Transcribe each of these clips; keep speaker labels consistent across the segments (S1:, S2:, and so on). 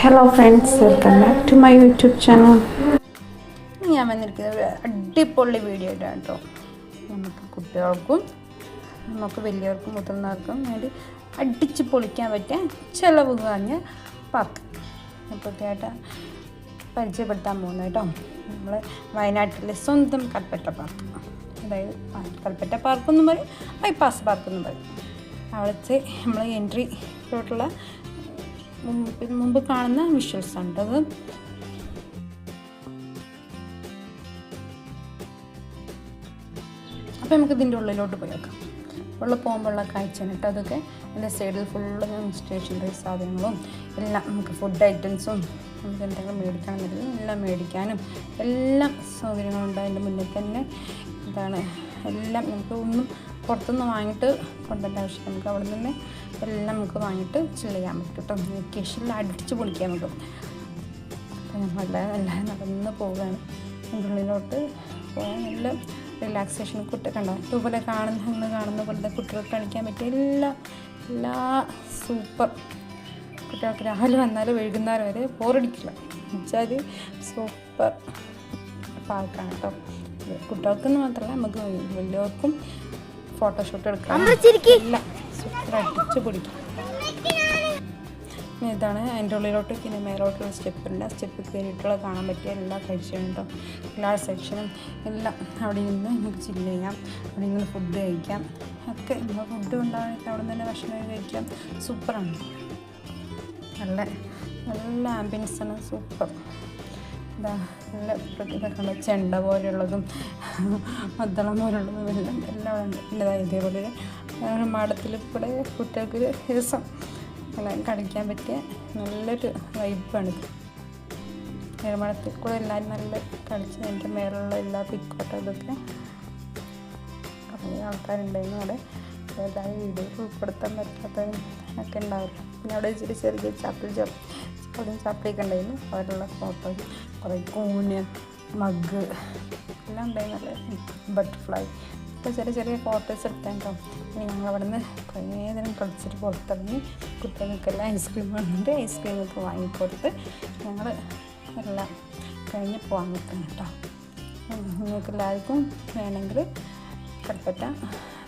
S1: Hello friends welcome back to my YouTube channel
S2: ഞാൻ വന്നിരിക്കുന്നത് ഒരു അടിപൊളി വീഡിയോ ഇടാം കേട്ടോ നമുക്ക് കുട്ടികൾക്കും നമുക്ക് വലിയവർക്കും മുതിർന്നവർക്കും വേണ്ടി അടിച്ച് പൊളിക്കാൻ പറ്റിയ ചിലവ് കാഞ്ഞ പാർക്ക് പുതിയതായിട്ട് പരിചയപ്പെടുത്താൻ പോകുന്നത് കേട്ടോ നമ്മൾ വയനാട്ടിലെ സ്വന്തം കൽപ്പറ്റ പാർക്ക് അതായത് കൽപ്പറ്റ പാർക്ക് എന്നും പറയും ബൈപ്പാസ് പാർക്ക് എന്നും പറയും. അവിടുത്തെ നമ്മൾ എൻട്രി ോട്ടുള്ള മുമ്പ് കാണുന്ന വിഷ്വൽസ് ആണ് അത്. അപ്പോൾ നമുക്ക് ഇതിന്റെ ഉള്ളിലോട്ട് പോയി ഉള്ളിൽ പോകുമ്പോഴുള്ള കാഴ്ചയാണ് കേട്ടോ അതൊക്കെ. എന്റെ സൈഡിൽ ഫുള്ള് സ്റ്റേഷനറി സാധനങ്ങളും എല്ലാം നമുക്ക് ഫുഡ് ഐറ്റംസും നമുക്ക് എന്തെങ്കിലും മേടിക്കണമെന്നുണ്ടെങ്കിൽ എല്ലാം മേടിക്കാനും എല്ലാം സൗകര്യങ്ങളുണ്ട് അതിന്റെ മുന്നിൽ തന്നെ. എന്താണ് എല്ലാം നമുക്ക് ഒന്നും പുറത്തുനിന്ന് വാങ്ങിയിട്ട് കൊണ്ടുവരേണ്ട ആവശ്യം നമുക്ക് അവിടെ നിന്ന് എല്ലാം നമുക്ക് വാങ്ങിയിട്ട് ചില്ല് ചെയ്യാൻ പറ്റും കേട്ടോ. വെക്കേഷനിൽ അടിച്ച് പൊളിക്കാൻ പറ്റും. അപ്പോൾ നമ്മളെല്ലാം എല്ലാവരും നടന്ന് പോവുകയാണ്. ഉള്ളിലോട്ട് പോകാൻ നല്ല റിലാക്സേഷൻ കുട്ടി കണ്ടോ? ഇതുപോലെ കാണുന്ന അന്ന് കാണുന്ന പോലത്തെ കുട്ടികൾക്ക് കളിക്കാൻ പറ്റിയ എല്ലാ എല്ലാ സൂപ്പർ കുട്ടികൾക്ക് രാവിലെ വന്നാലും വൈകുന്നേരം വരെ ബോറടിക്കില്ല വെച്ചാൽ സൂപ്പർ പാർക്കാണ് കേട്ടോ കുട്ടികൾക്കെന്ന് മാത്രമല്ല നമുക്ക് വലിയവർക്കും ഫോട്ടോഷൂട്ട് എടുക്കാം എല്ലാം സൂപ്പർ അടിച്ച് പിടിക്കും ഇതാണ്. അതിന്റെ ഉള്ളിലോട്ട് പിന്നെ മേലോട്ടുള്ള സ്റ്റെപ്പുണ്ട്. ആ സ്റ്റെപ്പ് കയറിയിട്ടുള്ള കാണാൻ പറ്റിയ എല്ലാ ഉണ്ടോ? എല്ലാ സെക്ഷനും എല്ലാം അവിടെ നിന്ന് നമുക്ക് ചില്ല് ചെയ്യാം. അവിടെ നിന്ന് ഫുഡ് കഴിക്കാം. ഒക്കെ ഫുഡ് ഉണ്ടാവുന്ന അവിടെ തന്നെ ഭക്ഷണം കഴിക്കാം. സൂപ്പറാണ് നല്ല നല്ല ആംബിയൻസാണ് സൂപ്പർ എന്താ നല്ല ഇതൊക്കെ ചെണ്ട പോലെയുള്ളതും മദ്ദളം പോലുള്ളതും എല്ലാം എല്ലാം ഉണ്ട്. പിന്നെ ഇതേപോലെ ഒരു മാടത്തിൽ കൂടെ കുട്ടികൾക്ക് രസം കളിക്കാൻ പറ്റിയ നല്ലൊരു വൈബാണിത് നിർമ്മാണത്തിൽ കൂടെ എല്ലാവരും നല്ല കളിച്ച് എന്റെ മേലുള്ള എല്ലാ പിക്കോട്ടും ഇതൊക്കെ കുറേ ആൾക്കാരുണ്ടായിരുന്നു അവിടെ. ഏതായ വീഡിയോ ഉൾപ്പെടുത്താൻ പറ്റാത്തതും ഒക്കെ ഉണ്ടാവില്ല പിന്നെ അവിടെ ഇച്ചിരി ചെറിയ ചാപ്പിൾ ചാപ്പിളും ചാപ്പിളൊക്കെ ഉണ്ടായിരുന്നു. അവരുള്ള ഫോട്ടോ കുറേ കൂന് മഗ് എല്ലാം ഉണ്ടായിരുന്നു. നല്ല ബട്ടർഫ്ലൈ ഇപ്പോൾ ചെറിയ ചെറിയ ഫോട്ടോസ് എടുത്തേട്ടോ ഇനി ഞങ്ങൾ അവിടെ നിന്ന് കുറേ നേരം കളിച്ചിട്ട് പുറത്തിറങ്ങി കുട്ടികൾക്കെല്ലാം ഐസ്ക്രീം വന്നിട്ട് ഐസ്ക്രീമൊക്കെ വാങ്ങിക്കൊടുത്ത് ഞങ്ങൾ എല്ലാം കഴിഞ്ഞ് പോകാൻ നിൽക്കണം കേട്ടോ. നിങ്ങൾക്ക് എല്ലാവർക്കും വേണമെങ്കിൽ കൽപ്പറ്റ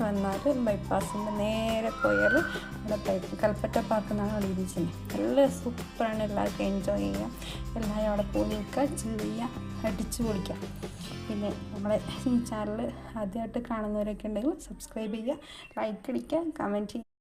S2: വന്നാൽ ബൈപ്പാസിന്റെ നേരെ പോയാൽ അവിടെ പൈപ്പ് കൽപ്പറ്റ പാർക്ക് എന്നാണ് അവിടെ ഇരിക്കുന്നത് നല്ല സൂപ്പറാണ് എല്ലാവർക്കും എൻജോയ് ചെയ്യാം. എല്ലാവരും അവിടെ പോയി നിൽക്കുക ചെയ്യുക അടിച്ചു പൊളിക്കാം പിന്നെ നമ്മളെ ഈ ചാനൽ ആദ്യമായിട്ട് കാണുന്നവരൊക്കെ ഉണ്ടെങ്കിൽ സബ്സ്ക്രൈബ് ചെയ്യുക ലൈക്ക് അടിക്കുക കമന്റ് ചെയ്യുക.